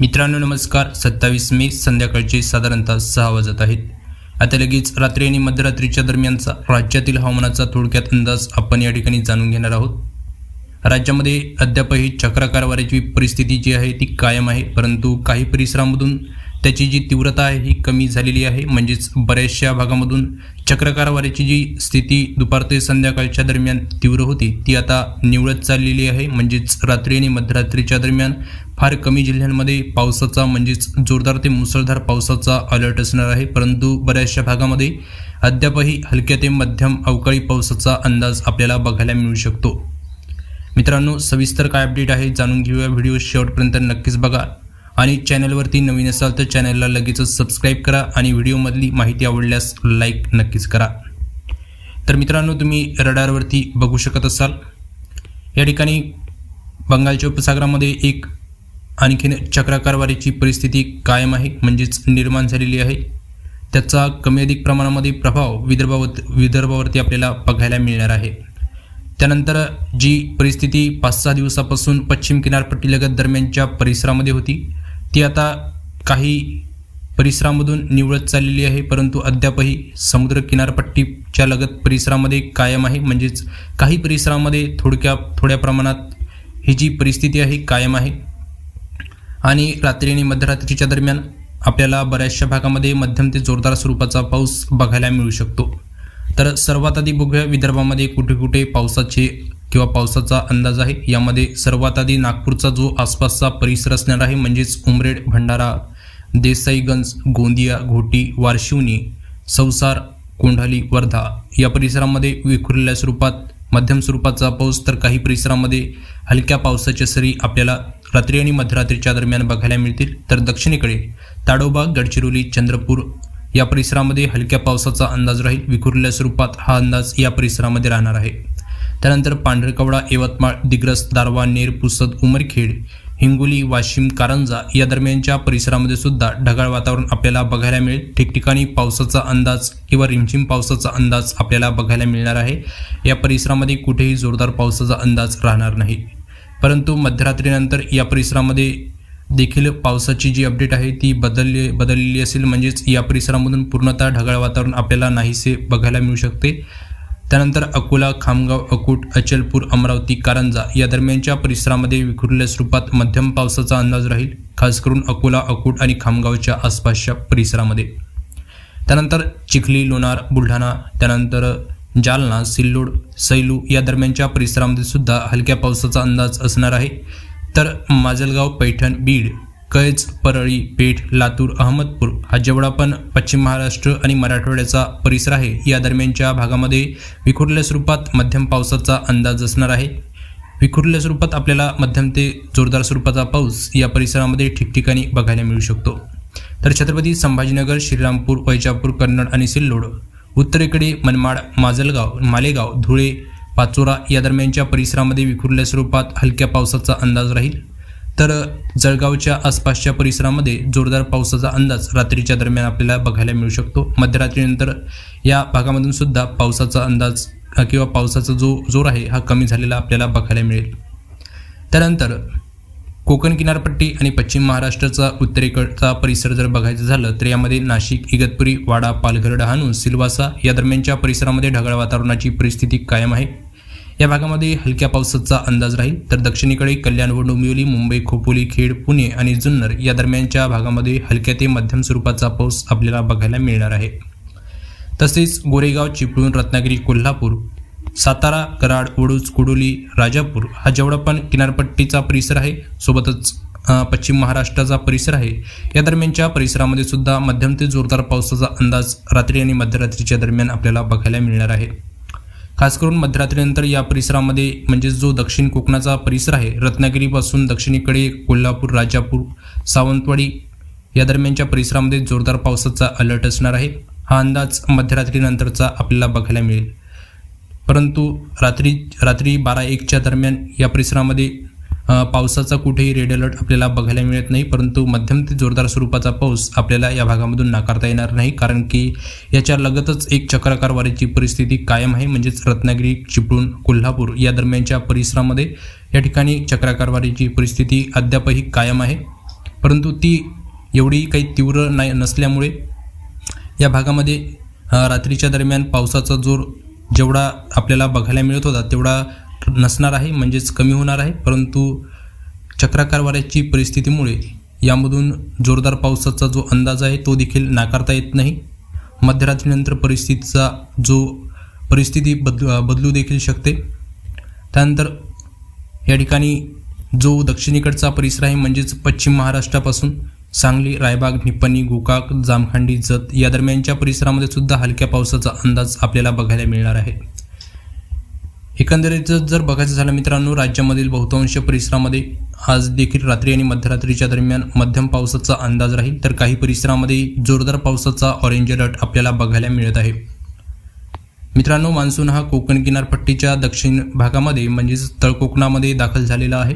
मित्रांनो नमस्कार. सत्तावीस मे संध्याकाळचे साधारणतः सहा वाजत आहेत. आता लगेच रात्री आणि मध्यरात्रीच्या दरम्यानचा राज्यातील हवामानाचा थोडक्यात अंदाज आपण या ठिकाणी जाणून घेणार आहोत. राज्यामध्ये अद्यापही चक्राकार वाऱ्याची परिस्थिती जी आहे ती कायम आहे. परंतु काही परिसरामधून त्याची जी तीव्रता आहे ही कमी झालेली आहे. म्हणजेच बऱ्याचशा भागामधून चक्रकारवारीची वाऱ्याची जी स्थिती दुपार ते संध्याकाळच्या दरम्यान तीव्र होती ती आता निवळत चाललेली आहे. म्हणजेच रात्री आणि मध्यरात्रीच्या दरम्यान फार कमी जिल्ह्यांमध्ये पावसाचा म्हणजेच जोरदार ते मुसळधार पावसाचा अलर्ट असणार आहे. परंतु बऱ्याचशा भागामध्ये अद्यापही हलक्या ते मध्यम अवकाळी पावसाचा अंदाज आपल्याला बघायला मिळू शकतो. मित्रांनो सविस्तर काय अपडेट आहे जाणून घेऊया. व्हिडिओ शेवटपर्यंत नक्कीच बघा. आणि चॅनलवरती नवीन असाल तर चॅनलला लगेचच सबस्क्राईब करा आणि व्हिडिओमधली माहिती आवडल्यास लाईक नक्कीच करा. तर मित्रांनो तुम्ही रडारवरती बघू शकत असाल. या ठिकाणी बंगालच्या उपसागरामध्ये एक आणखीन चक्राकारवारीची परिस्थिती कायम आहे म्हणजेच निर्माण झालेली आहे. त्याचा कमी अधिक प्रमाणामध्ये प्रभाव विदर्भावर विदर्भावरती आपल्याला बघायला मिळणार आहे. त्यानंतर जी परिस्थिती पाच सहा दिवसापासून पश्चिम किनारपट्टीलगत दरम्यानच्या परिसरामध्ये होती ती आता काही परिसरामधून निवळत चाललेली आहे परंतु अद्यापही समुद्र किनारपट्टीच्या लगत परिसरामध्ये कायम आहे. म्हणजेच काही परिसरामध्ये थोडक्या थोड्या प्रमाणात ही जी परिस्थिती आहे कायम आहे. आणि रात्री आणि मध्यरात्रीच्या दरम्यान आपल्याला बऱ्याचशा भागामध्ये मध्यम ते जोरदार स्वरूपाचा पाऊस बघायला मिळू शकतो. तर सर्वात आधी बघूया विदर्भामध्ये कुठे कुठे पावसाचे किंवा पावसाचा अंदाज आहे यामध्ये सर्वात आधी नागपूरचा जो आसपासचा परिसर असणार आहे म्हणजेच उमरेड भंडारा देसाईगंज गोंदिया घोटी वारशिवनी संसार कोंढाली वर्धा या परिसरामध्ये विखुरलेल्या स्वरूपात मध्यम स्वरूपाचा पाऊस तर काही परिसरामध्ये हलक्या पावसाच्या सरी आपल्याला रात्री आणि मध्यरात्रीच्या दरम्यान बघायला मिळतील. तर दक्षिणेकडे ताडोबा गडचिरोली चंद्रपूर या परिसरामध्ये हलक्या पावसाचा अंदाज राहील. विखुरलेल्या स्वरूपात हा अंदाज या परिसरामध्ये राहणार आहे. त्यानंतर पांढरकवडा यवतमाळ दिग्रस दारवा नेर पुसद उमरखेड हिंगोली वाशिम कारंजा या दरम्यानच्या परिसरामध्ये सुद्धा ढगाळ वातावरण आपल्याला बघायला मिळेल. ठिकठिकाणी पावसाचा अंदाज किंवा रिमझिम पावसाचा अंदाज आपल्याला बघायला मिळणार आहे. या परिसरामध्ये कुठेही जोरदार पावसाचा अंदाज राहणार नाही. परंतु मध्यरात्रीनंतर या परिसरामध्ये देखील पावसाची जी अपडेट आहे ती बदलली बदललेली असेल. म्हणजेच या परिसरामधून पूर्णतः ढगाळ वातावरण आपल्याला नाहीसे बघायला मिळू शकते. त्यानंतर अकोला खामगाव अकोट अचलपूर अमरावती कारंजा या दरम्यानच्या परिसरामध्ये विखुरलेल्या स्वरूपात मध्यम पावसाचा अंदाज राहील खास करून अकोला अकोट आणि खामगावच्या आसपासच्या परिसरामध्ये. त्यानंतर चिखली लोणार बुलढाणा त्यानंतर जालना सिल्लोड सैलू या दरम्यानच्या परिसरामध्ये सुद्धा हलक्या पावसाचा अंदाज असणार आहे. तर माजलगाव पैठण बीड कैज परळी पेठ लातूर अहमदपूर हा जेवढा पण पश्चिम महाराष्ट्र आणि मराठवाड्याचा परिसर आहे या दरम्यानच्या भागामध्ये विखुरल्या स्वरूपात मध्यम पावसाचा अंदाज असणार आहे. विखुरल्या स्वरूपात आपल्याला मध्यम ते जोरदार स्वरूपाचा पाऊस या परिसरामध्ये ठिकठिकाणी बघायला मिळू शकतो. तर छत्रपती संभाजीनगर श्रीरामपूर वैजापूर कन्नड आणि सिल्लोड उत्तरेकडे मनमाड माजलगाव मालेगाव धुळे पाचोरा या दरम्यानच्या परिसरामध्ये विखुरल्या स्वरूपात हलक्या पावसाचा अंदाज राहील. तर जळगावच्या आसपासच्या परिसरामध्ये जोरदार पावसाचा अंदाज रात्रीच्या दरम्यान आपल्याला बघायला मिळू शकतो. मध्यरात्रीनंतर या भागामधून सुद्धा पावसाचा अंदाज किंवा पावसाचा जो जोर आहे हा कमी झालेला आपल्याला बघायला मिळेल. त्यानंतर कोकण किनारपट्टी आणि पश्चिम महाराष्ट्राचा उत्तरेकडचा परिसर जर बघायचं झालं तर यामध्ये नाशिक इगतपुरी वाडा पालघर डहाणू सिल्वासा या दरम्यानच्या परिसरामध्ये ढगाळ वातावरणाची परिस्थिती कायम आहे. या भागामध्ये हलक्या पावसाचा अंदाज राहील. तर दक्षिणेकडे कल्याण व डोंबिवली मुंबई खोपोली खेड पुणे आणि जुन्नर या दरम्यानच्या भागामध्ये हलक्या ते मध्यम स्वरूपाचा पाऊस आपल्याला बघायला मिळणार आहे. तसेच गोरेगाव चिपळूण रत्नागिरी कोल्हापूर सातारा कराड वडूज कुडोली राजापूर हा जेवढा पण किनारपट्टीचा परिसर आहे सोबतच पश्चिम महाराष्ट्राचा परिसर आहे. या दरम्यानच्या परिसरामध्ये सुद्धा मध्यम ते जोरदार पावसाचा अंदाज रात्री आणि मध्यरात्रीच्या दरम्यान आपल्याला बघायला मिळणार आहे. खास करून मध्यरात्रीनंतर या परिसरामध्ये म्हणजे जो दक्षिण कोकणाचा परिसर आहे रत्नागिरीपासून दक्षिणेकडे कोल्हापूर राजापूर सावंतवाडी या दरम्यानच्या परिसरामध्ये जोरदार पावसाचा अलर्ट असणार आहे. हा अंदाज मध्यरात्रीनंतरचा आपल्याला बघायला मिळेल. परंतु रात्री रात्री बारा एकच्या दरम्यान या परिसरामध्ये पावसाचा कुठेही रेड अलर्ट आपल्याला बघायला मिळत नाही परंतु मध्यम ते जोरदार स्वरूपाचा पाऊस आपल्याला या भागामधून नाकारता येणार नाही कारण की याच्या लगतच एक चक्राकार वाऱ्याची परिस्थिती कायम आहे म्हणजेच रत्नागिरी चिपळूण कोल्हापूर या दरम्यानच्या परिसरामध्ये या ठिकाणी चक्राकार वाऱ्याची परिस्थिती अद्यापही कायम आहे. परंतु ती एवढी काही तीव्र नाही नसल्यामुळे या भागामध्ये रात्रीच्या दरम्यान पावसाचा जोर जेवढा आपल्याला बघायला मिळत होता तेवढा नसणार आहे म्हणजेच कमी होणार आहे. परंतु चक्राकार वाऱ्याची परिस्थितीमुळे यामधून जोरदार पावसाचा जो अंदाज आहे तो देखील नाकारता येत नाही. मध्यरात्रीनंतर परिस्थितीचा जो परिस्थिती बद बदलू देखील शकते. त्यानंतर या ठिकाणी जो दक्षिणेकडचा परिसर आहे म्हणजेच पश्चिम महाराष्ट्रापासून सांगली रायबाग निप्पणी गोकाक जामखंडी जत या दरम्यानच्या परिसरामध्ये सुद्धा हलक्या पावसाचा अंदाज आपल्याला बघायला मिळणार आहे. एकंदरीत जर बघायचं झालं मित्रांनो राज्यामधील बहुतांश परिसरामध्ये आज देखील रात्री आणि मध्यरात्रीच्या दरम्यान मध्यम पावसाचा अंदाज राहील. तर काही परिसरामध्ये जोरदार पावसाचा ऑरेंज अलर्ट आपल्याला बघायला मिळत आहे. मित्रांनो मान्सून हा कोकण किनारपट्टीच्या दक्षिण भागामध्ये म्हणजेच तळकोकणामध्ये दाखल झालेला आहे.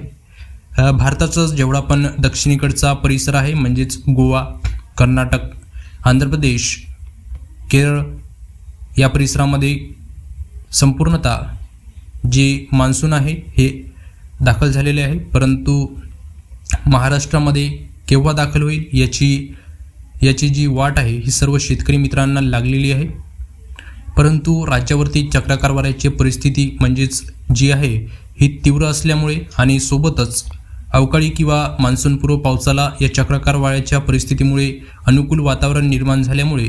भारताचा जेवढा पण दक्षिणेकडचा परिसर आहे म्हणजेच गोवा कर्नाटक आंध्र प्रदेश केरळ या परिसरामध्ये संपूर्णतः जे मान्सून आहे हे दाखल झालेले आहे. परंतु महाराष्ट्रामध्ये केव्हा दाखल होईल याची याची जी वाट आहे ही सर्व शेतकरी मित्रांना लागलेली आहे. परंतु राज्यावरती चक्राकार वाऱ्याची परिस्थिती म्हणजेच जी आहे ही तीव्र असल्यामुळे आणि सोबतच अवकाळी किंवा मान्सूनपूर्व पावसाला या चक्राकार वाऱ्याच्या परिस्थितीमुळे अनुकूल वातावरण निर्माण झाल्यामुळे